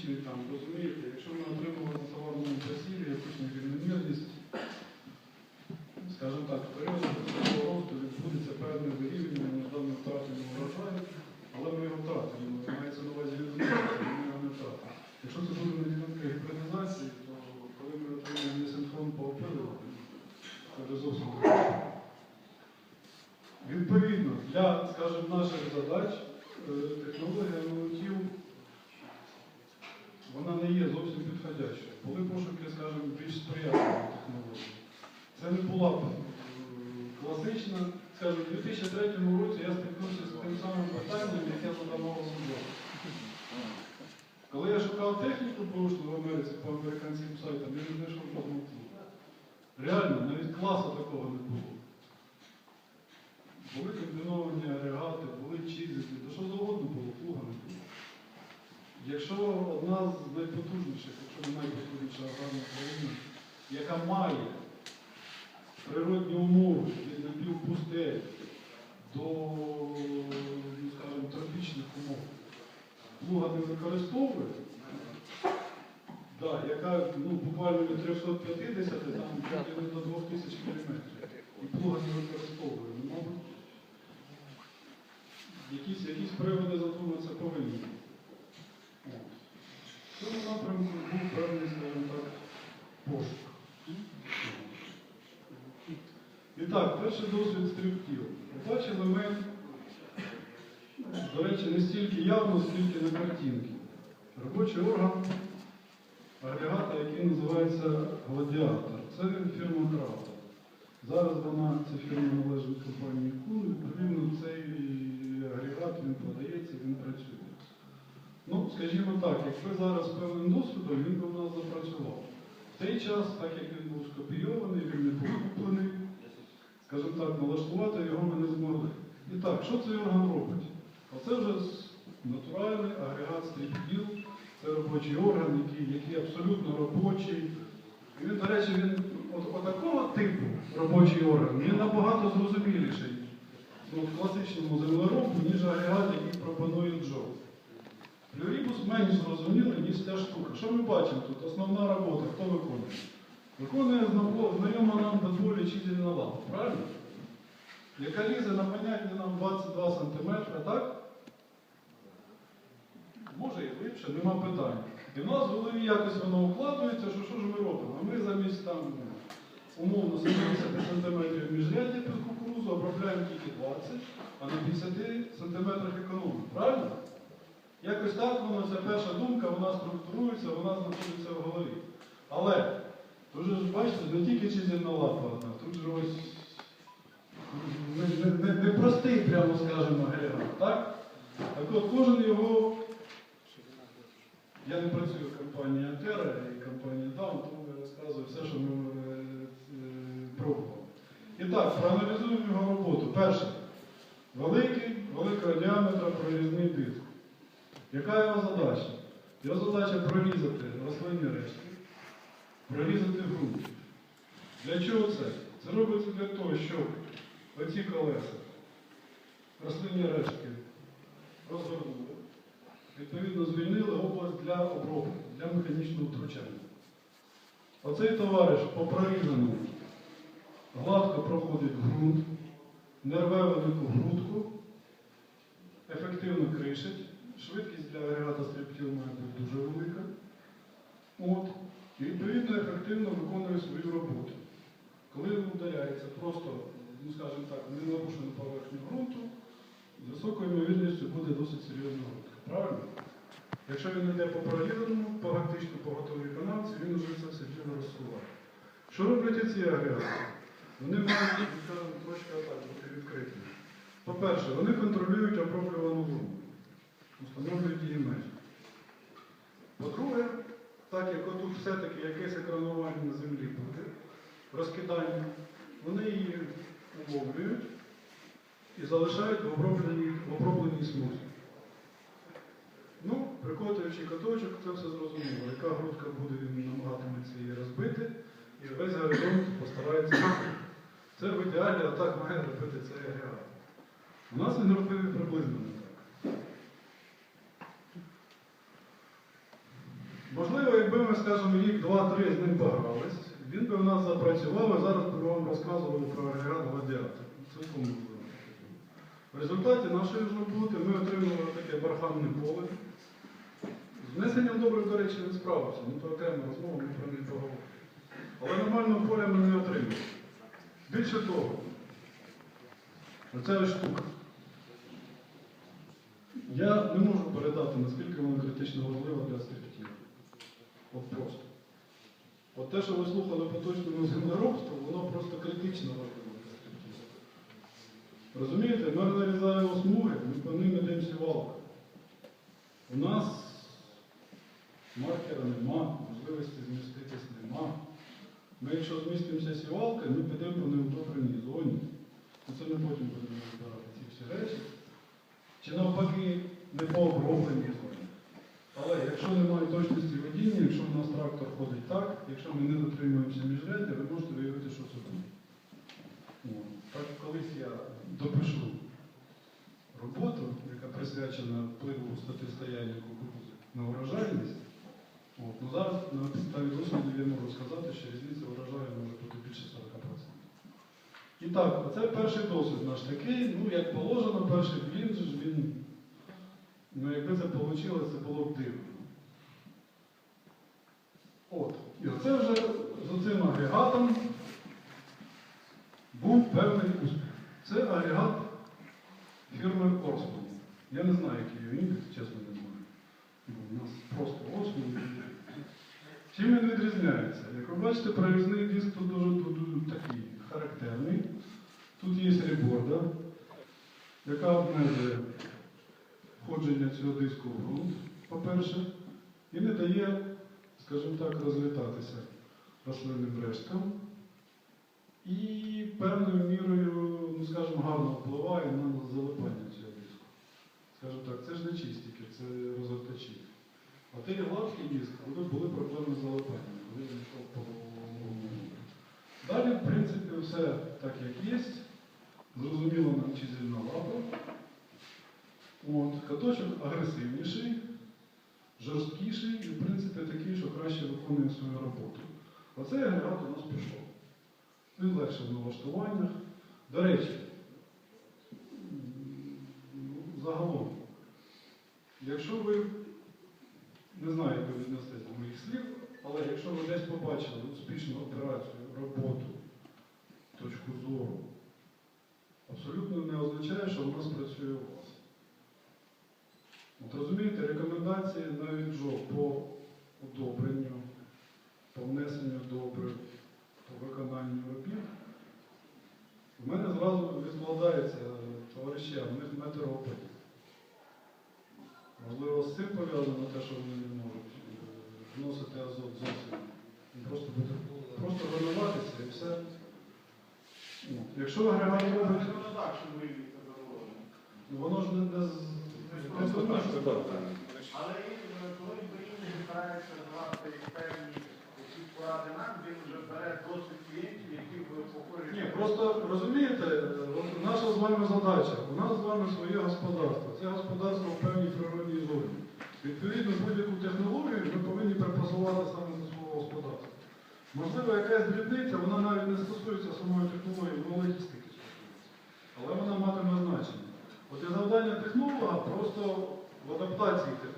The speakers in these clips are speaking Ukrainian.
фізичний, там, розумієте, якщо ми отримали на товарному засілі якусь нерівномірність, скажімо так, в період цього росту відбудеться певне вирівнювання, можливо, ми втратимо врожай, але ми його втратимо. Мається на увазі він зменшиться, ми його не втратимо. Якщо це буде на ділянка гібридизації, то коли ми отримаємо синхрон по опилюванню, це вже зовсім інше. Відповідно, для, скажімо, наших задач е, технологія нуликів вона не є зовсім підходящою. Були пошуки, скажімо, більш сприятливої технології. Це не була б е, класична, скажімо, у 2003 році я стикнувся з тим самим питанням, яке задавав Лондон. Коли я шукав техніку порушну в Америці по американським сайтам, я не знайшов жодного клубу. Реально, навіть класу такого не було. Були комбіновані агрегати, були чизики, то що завгодно було, плуга не було. Якщо одна з найпотужніших, якщо не найпотужніша аграрна країна, яка має природні умови від напівпустель до, ну, скажімо, тропічних умов, плуга не використовує, да, яка ну, буквально від 350 там до 2000 км. І плуга не використовує. Ну, мабуть, якісь, якісь приводи задуматися повинні. В цьому напрямку був певний, скажімо так, пошук. І так, перший досвід стрибків. Побачили ми, до речі, не стільки явно, скільки на картинки. Робочий орган агрегата, який називається Гладіатор. Це фірма Крафта. Зараз вона, ця фірма належить компанії Кун, відповідно, цей агрегат він продається, він працює. Ну, скажімо так, якби зараз певним досвідом, він би в нас запрацював. В той час, так як він був скопійований, він не був куплений, скажімо так, налаштувати його ми не змогли. І так, що цей орган робить? Оце вже натуральний агрегат стрібкіл, це робочий орган, який, який абсолютно робочий. І він, до речі, він от, от такого типу робочий орган, він набагато зрозуміліший ну, в класичному землеробку, ніж агрегат, який пропонує Джо. Флюрібус менш зрозумілий, ніж ця штука. Що ми бачимо тут? Основна робота, хто виконує? Виконує знайома нам до болі чительна лапа, правильно? Яка лізе на понятні нам 22 см, так? Може і глибше, нема питань. І в нас в голові якось воно укладується, що що ж ми робимо? Ми замість там умовно 70 см міжряддя під кукурузу обробляємо тільки 20, а на 50 см економимо. Правильно? Якось так воно, ця перша думка, вона структурується, вона знаходиться в голові. Але, тут же бачите, не тільки чизельна лапа тут же ось прямо скажемо, агрегат, так? Так от кожен його, я не працюю в компанії Антера і компанії Даун, тому я розказую все, що ми е, е, пробували. І так, проаналізуємо його роботу. Перше, великий, великого діаметра прорізний диск. Яка його задача? Його задача прорізати рослинні рештки, прорізати ґрунт. Для чого це? Це робиться для того, щоб оці колеса, рослинні рештки розгорнули, відповідно звільнили область для обробки, для механічного втручання. Оцей товариш по прорізаному гладко проходить ґрунт, не рве велику грудку, ефективно кришить. Швидкість для агрегата стрибків має бути дуже велика. От. І відповідно ефективно виконує свою роботу. Коли він ударяється просто, ну скажімо так, в ненарушену поверхню ґрунту, буде досить серйозна грудка. Правильно? Якщо він йде по прорізаному, по гактично по готовій канавці, він вже це все діло розсуває. Що роблять ці агрегати? Вони мають, трошки отак бути відкритими. По-перше, вони контролюють оброблювану ґрунт встановлюють її межі. По-друге, так як отут все-таки якесь екранування на землі буде, розкидання, вони її умовлюють і залишають в обробленій, обробленій смузі. Ну, прикотуючи каточок, це все зрозуміло. Яка грудка буде, він намагатиметься її розбити, і весь горизонт постарається. закрити. Це в ідеалі отак має робити цей агрегат. У нас він робив приблизно не так. Можливо, якби ми, скажімо, рік, два-три з ним погрались, він би в нас запрацював, і зараз би вам розказували про агрегат гладіатор. Цілком можливо. В результаті нашої роботи ми отримали таке барханне поле. З внесенням добрив, до речі, не справився. Ну, то окрема розмова, ми про неї поговоримо. Але нормального поля ми не отримали. Більше того, оця штука. Я не можу передати, наскільки вона критично важлива для стриптів. От просто. От те, що ви слухали по точному землеробству, воно просто критично стриптів. Розумієте, ми нарізаємо смуги, ми по ним йдемо сівалка. У нас маркера нема, можливості зміститись нема. Ми, якщо змістимося сівалкою, ми підемо по неудобреній зоні. Ну, Це ми потім будемо розбирати ці всі речі. Чи навпаки не по обробленій зоні. Але якщо немає точності водіння, якщо у нас трактор ходить так, якщо ми не дотримуємося міжряддя, ви можете виявити, що це буде. Колись я допишу роботу, яка присвячена впливу статистояння кукурудзи на урожайність. От, ну зараз на підставі досвіду я можу сказати, що різниця урожаю може бути більше 40%. І так, оце перший досвід наш такий, ну як положено, перший блін ж він. Ну якби це вийшло, це було б дивно. От. І оце вже з цим агрегатом був певний успіх. Це агрегат фірми Орсман. Я не знаю, який його індекс, чесно не знаю. Бо У нас просто Орсман. Чим він відрізняється? Як ви бачите, провізний диск тут дуже, дуже такий характерний. Тут є реборда, яка обмежує входження цього диску в ґрунт, по-перше, і не дає, скажімо так, розлітатися рослинним решткам. І певною мірою, ну скажімо, гарно впливає на залипання цього диску. Скажімо так, це ж не чистики, це розгортачі. А той гладкий диск, коли були проблеми з залипанням, коли він йшов по. Далі, в принципі, все так, як є. Зрозуміло нам чизельна лапа. От, каточок агресивніший, жорсткіший і, в принципі, такий, що краще виконує свою роботу. Оцей агрегат у нас пішов. Він легше в налаштуваннях. До речі, загалом, якщо ви не знаю, як ви віднесете моїх слів, але якщо ви десь побачили успішну операцію, роботу, точку зору, абсолютно не означає, що вона спрацює у вас. От розумієте, рекомендації навіть ЖО по удобренню, по внесенню добрив, по виконанню робіт, в мене зразу відкладається, товариші, в них метр опитів. Можливо, з цим пов'язано те, що вони не можуть е, вносити азот зовсім. Просто просто винуватися і все. От. Якщо агрегат робить, Воно так, що ми від тебе говоримо. ну, воно ж не, не, з- не зрозуміло. Але він, е, коли Україна збирається давати певні якісь поради він вже бере досвід клієнтів, які ви похожі. Ні, просто розумієте, от наша з вами задача. У нас з вами своє господарство. Це господарство в певній природній зоні. Відповідно, будь-яку технологію ми повинні припасувати саме до свого господарства. Можливо, якась дрібниця, вона навіть не стосується самої технології, вона логістики. Але вона матиме значення. От і завдання технолога просто в адаптації технології.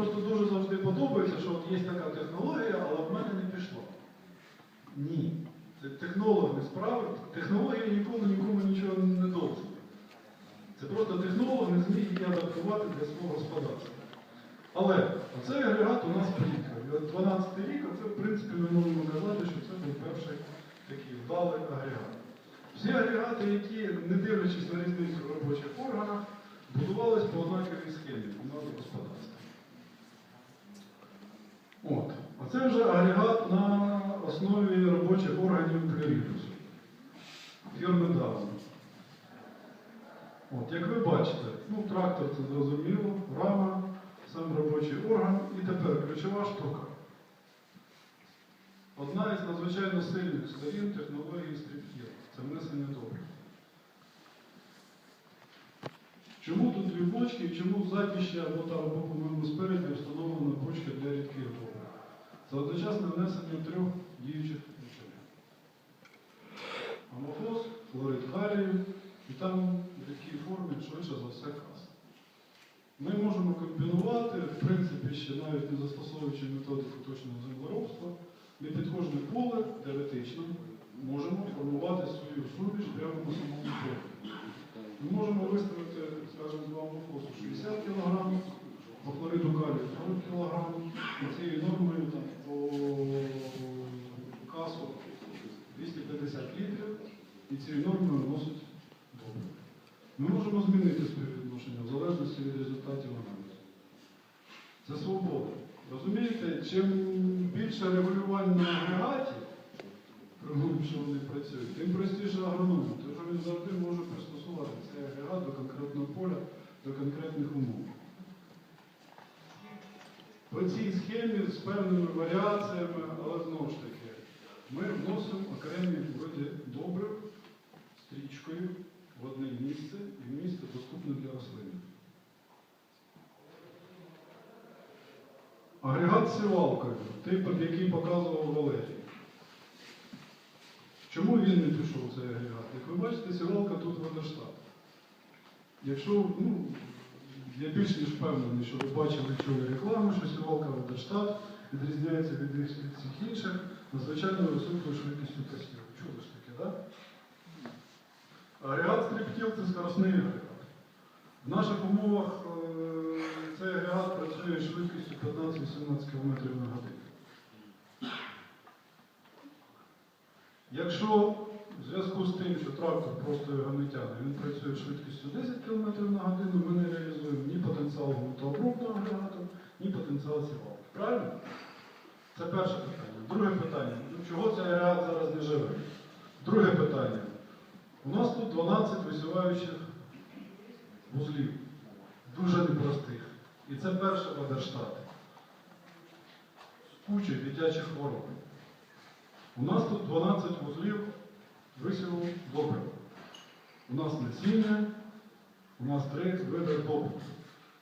Просто дуже завжди подобається, що от є така технологія, але в мене не пішла. Ні. Це технолог не справить. Технологія ніколи нікому нічого не довжить. Це просто технолог не зміг її адаптувати для свого господарства. Але оцей агрегат у нас приїхав. 12 рік, оце, в принципі, ми можемо казати, що це був перший такий вдалий агрегат. Всі агрегати, які, не дивлячись на різницю в робочих органах, будувались по однаковій схемі у нас в. Оце вже агрегат на основі робочих органів Крилітусу. Фірми Даун. От, як ви бачите, ну, трактор це зрозуміло, рама, сам робочий орган і тепер ключова штука. Одна із надзвичайно сильних сторін технології стрибків це внесення добрив. Чому тут дві бочки чому ззаді ще або там, або, по-моєму, спереді встановлена бочка для рідких одночасне внесення трьох діючих речовин. Амофос, хлорид калію, і там в такій формі швидше за все кас. Ми можемо комбінувати, в принципі, ще навіть не застосовуючи методику точного землеробства, ми під кожне поле теоретично можемо формувати свою суміш прямо на самому полі. Ми можемо виставити, скажімо, два амофосу 60 кг, по хлориду калію 40 кг, і цією нормою там, по касу 250 літрів, і цією нормою вносить добре. Ми можемо змінити співвідношення в залежності від результатів аналізу. Це свобода. Розумієте, чим більше регулювань на агрегаті, що вони працюють, тим простіше агроному, тому що він завжди може пристосувати цей агрегат до конкретного поля, до конкретних умов. По цій схемі з певними варіаціями, але знову ж таки, ми вносимо окремі види добрив стрічкою в одне місце і в місце доступне для рослин. Агрегат сівалкою, тип, який показував Валерій. Чому він не пішов цей агрегат? Як ви бачите, сівалка тут водоштат. Якщо, ну, я більш ніж впевнений, що ви бачили чули рекламу, що сівалка водоштат відрізняється від всіх інших надзвичайно високою швидкістю посіву. Чули ж таке, так? Агрегат стріптіл це скоростний агрегат. В наших умовах е, цей агрегат працює швидкістю 15-18 км на годину. Якщо зв'язку з тим, що трактор просто його не тягне, він працює швидкістю 10 км на годину, ми не реалізуємо ні потенціал ґрунтообробного агрегату, ні потенціал сівалки. Правильно? Це перше питання. Друге питання. Ну, чого цей агрегат зараз не живе? Друге питання. У нас тут 12 висіваючих вузлів, дуже непростих. І це перший водерштат. З кучою дитячих хвороб. У нас тут 12 вузлів висіву добрива. У нас насіння, у нас три види добрив.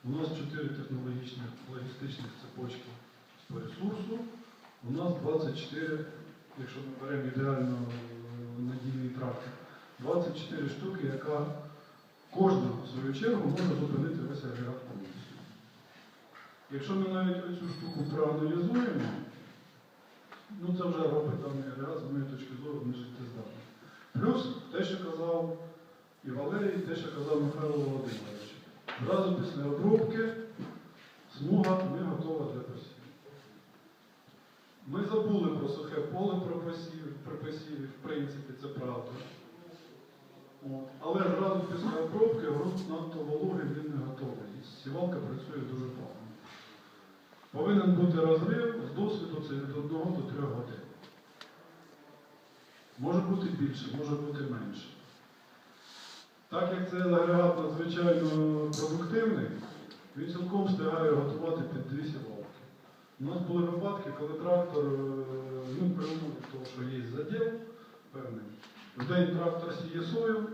У нас 4 технологічних логістичних цепочки по ресурсу. У нас 24, якщо ми беремо ідеально е, надійний трактор, 24 штуки, яка кожна, в свою чергу, може зупинити весь агрегат повністю. Якщо ми навіть оцю штуку проаналізуємо, ну це вже робить даний агрегат, з моєї точки зору, не життєздатний. Плюс те, що казав і Валерій, те, що казав Михайло Володимирович. Зразу після обробки смуга не готова для посіву. Ми забули про сухе поле про посів, про посіві, в принципі, це правда. От. Але зразу після обробки ґрунт надто вологий, він не готовий. І сівалка працює дуже погано. Повинен бути розрив з досвіду це від 1 до 3 годин. Може бути більше, може бути менше. Так як цей агрегат надзвичайно продуктивний, він цілком встигає готувати під дві сівалки. У нас були випадки, коли трактор, е, ну, при того, що є заділ певний, в день трактор сіє сою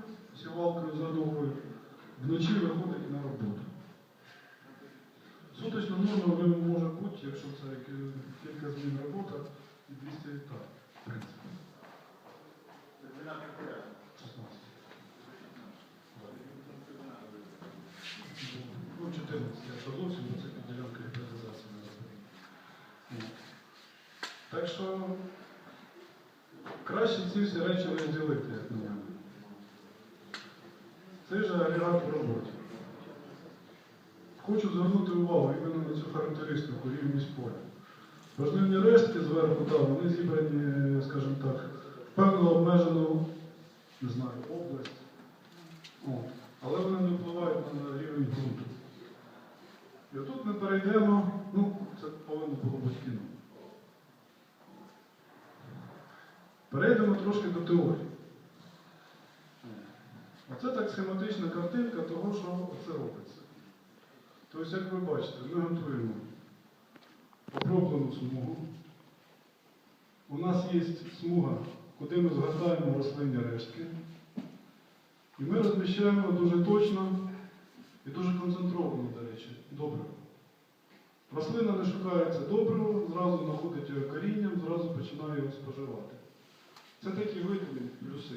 сівалкою задовгою, вночі виходить на роботу. Суточна норма може бути, якщо це кілька змін робота, і 200 гектар, в принципі, Це 12 порядок. 16. Ну, 14, якщо зовсім, бо це під ділянка ліквідації не. Так що краще ці всі речі розділити, як на мене. Цей же агрегат в роботі. Хочу звернути увагу іменно на цю характеристику рівність поля. Важливі рештки зверху, так, вони зібрані, скажімо так, в певну обмежену, не знаю, область. От. Але вони не впливають на рівень ґрунту. І отут ми перейдемо, ну, це повинно було бути кіно. Перейдемо трошки до теорії. Оце так схематична картинка того, що це робиться. Тобто, як ви бачите, ми готуємо оброблену смугу. У нас є смуга, куди ми згортаємо рослинні рештки. І ми розміщаємо дуже точно і дуже концентровано, до речі, добре. Рослина не шукається добриво, зразу знаходить його корінням, зразу починає його споживати. Це такі видимі плюси,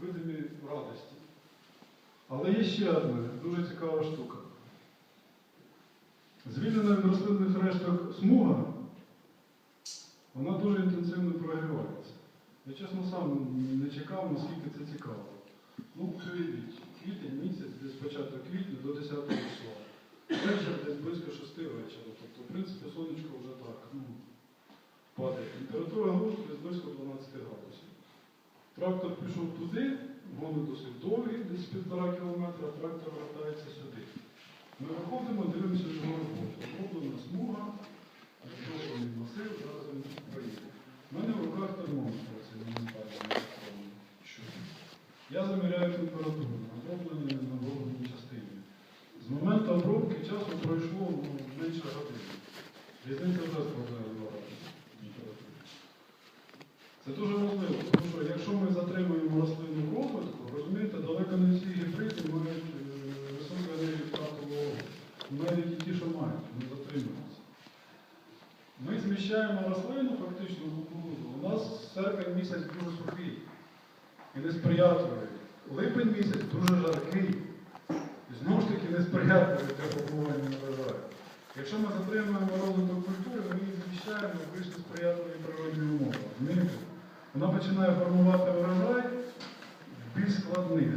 видимі радості. Але є ще одна дуже цікава штука. Звільнена від рослинних решток смуга, вона дуже інтенсивно прогрівається. Я чесно сам не чекав, наскільки це цікаво. Ну, уявіть, квітень місяць, десь початок квітня до 10 числа. Вечір десь близько 6 вечора. Тобто, в принципі, сонечко вже так ну, падає. Температура ґрунту десь близько 12 градусів. Трактор пішов туди, вони досить довгі, десь півтора кілометра, трактор вертається сюди. Ми виходимо, дивимося його роботу. Роблена смуга, зроблений масив, зараз він проїде. У мене в руках термометр. Я заміряю температуру, оброблені на обробленій частині. З моменту обробки часу пройшло ну, менше години. Різниця вже складає два рази температури. Це дуже важливо, тому що якщо ми затримуємо рослину в розвитку, розумієте, далеко не всі гібриди мають е, високу енергію втрату вологи. Навіть і ті, що мають, не затримуються. Ми зміщаємо рослину фактично в кукурудзу. У нас серпень місяць дуже сухий і несприятливий. Липень місяць дуже жаркий. І знову ж таки несприятливий для формування врожаю. Якщо ми затримуємо розвиток культури, ми її зміщаємо в більш несприятливі природні умови. Вона починає формувати врожай в більш складних